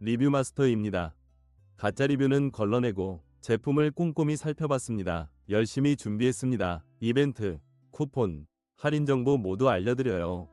리뷰 마스터입니다. 가짜 리뷰는 걸러내고 제품을 꼼꼼히 살펴봤습니다. 열심히 준비했습니다. 이벤트, 쿠폰, 할인 정보 모두 알려드려요.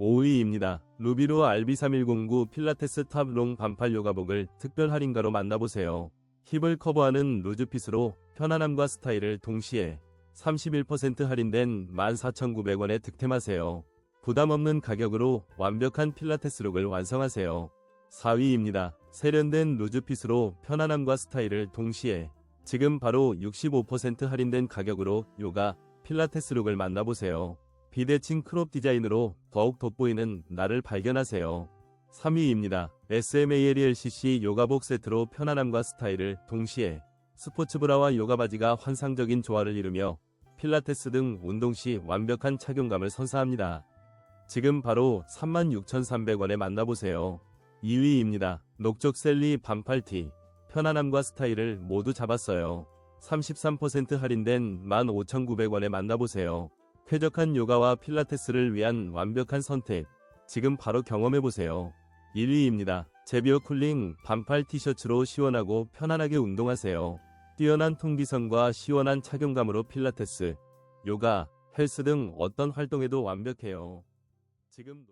5위입니다. 루비로 RB3109 필라테스 탑롱 반팔 요가복을 특별 할인가로 만나보세요. 힙을 커버하는 루즈핏으로 편안함과 스타일을 동시에 31% 할인된 14,900원에 득템하세요. 부담 없는 가격으로 완벽한 필라테스 룩을 완성하세요. 4위입니다. 세련된 루즈핏으로 편안함과 스타일을 동시에 지금 바로 65% 할인된 가격으로 요가 필라테스 룩을 만나보세요. 비대칭 크롭 디자인으로 더욱 돋보이는 나를 발견하세요. 3위입니다. SMALCC 요가복 세트로 편안함과 스타일을 동시에 스포츠 브라와 요가 바지가 환상적인 조화를 이루며 필라테스 등 운동 시 완벽한 착용감을 선사합니다. 지금 바로 36,300원에 만나보세요. 2위입니다. 녹적 셀리 반팔티. 편안함과 스타일을 모두 잡았어요. 33% 할인된 15,900원에 만나보세요. 쾌적한 요가와 필라테스를 위한 완벽한 선택. 지금 바로 경험해보세요. 1위입니다. 제비어 쿨링 반팔 티셔츠로 시원하고 편안하게 운동하세요. 뛰어난 통기성과 시원한 착용감으로 필라테스, 요가, 헬스 등 어떤 활동에도 완벽해요. 지금